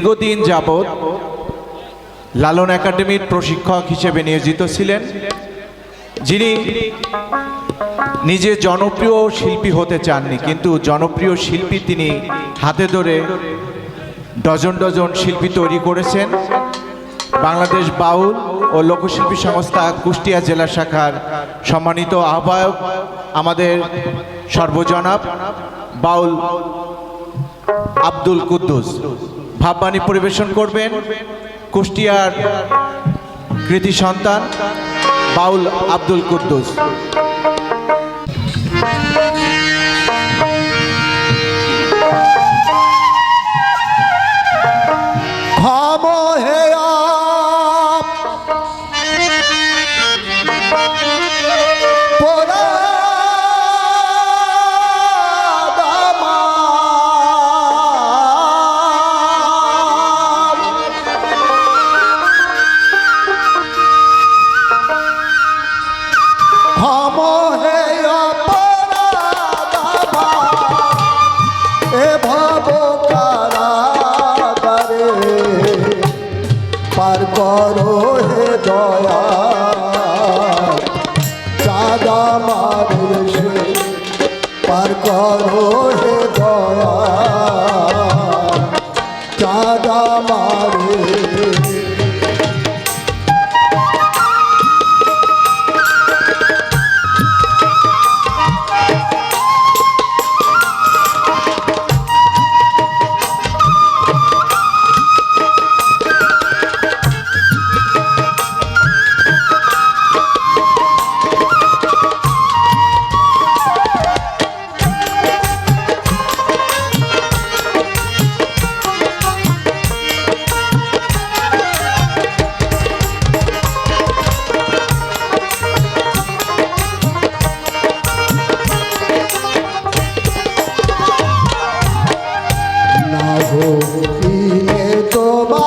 দীর্ঘদিন যাবৎ লালন একাডেমির প্রশিক্ষক হিসেবে নিয়োজিত ছিলেন, যিনি নিজে জনপ্রিয় শিল্পী হতে চাননি, কিন্তু জনপ্রিয় শিল্পী তিনি হাতে ধরে ডজন ডজন শিল্পী তৈরি করেছেন। বাংলাদেশ বাউল ও লোকশিল্পী সংস্থা কুষ্টিয়া জেলা শাখার সম্মানিত আহ্বায়ক আমাদের সর্বজনাব বাউল আব্দুল কুদ্দুস। ভাববাণী পরিবেশন করবেন কুষ্টিয়ার কৃতি সন্তান বাউল আব্দুল কুদ্দুস। ক্ষম হেয়া পার করো হে দয়া। চাঁদা মানুষ পার করো হে দয়া। চাঁদা মারে ভক্তিয়ে তোমার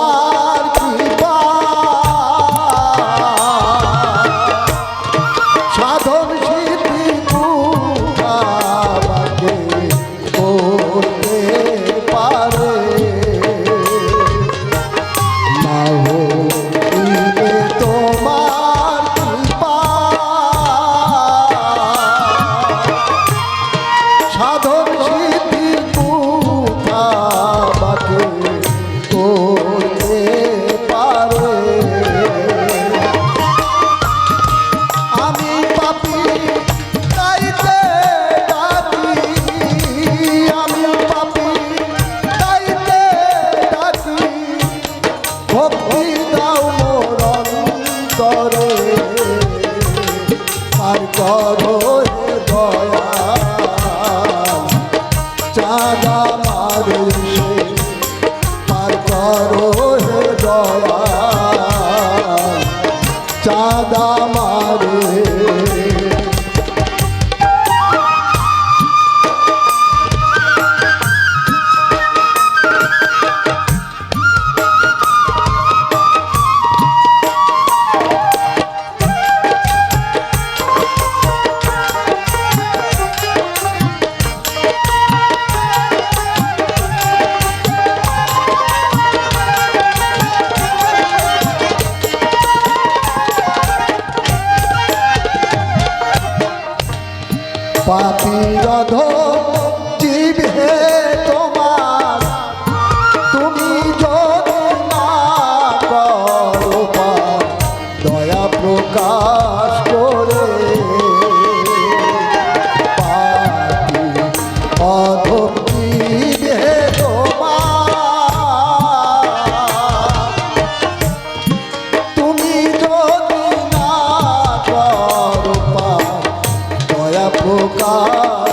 পাপি রধ দয়া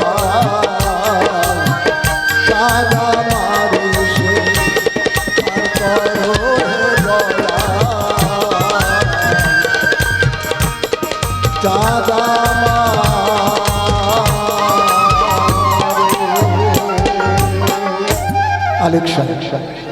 Alexandre.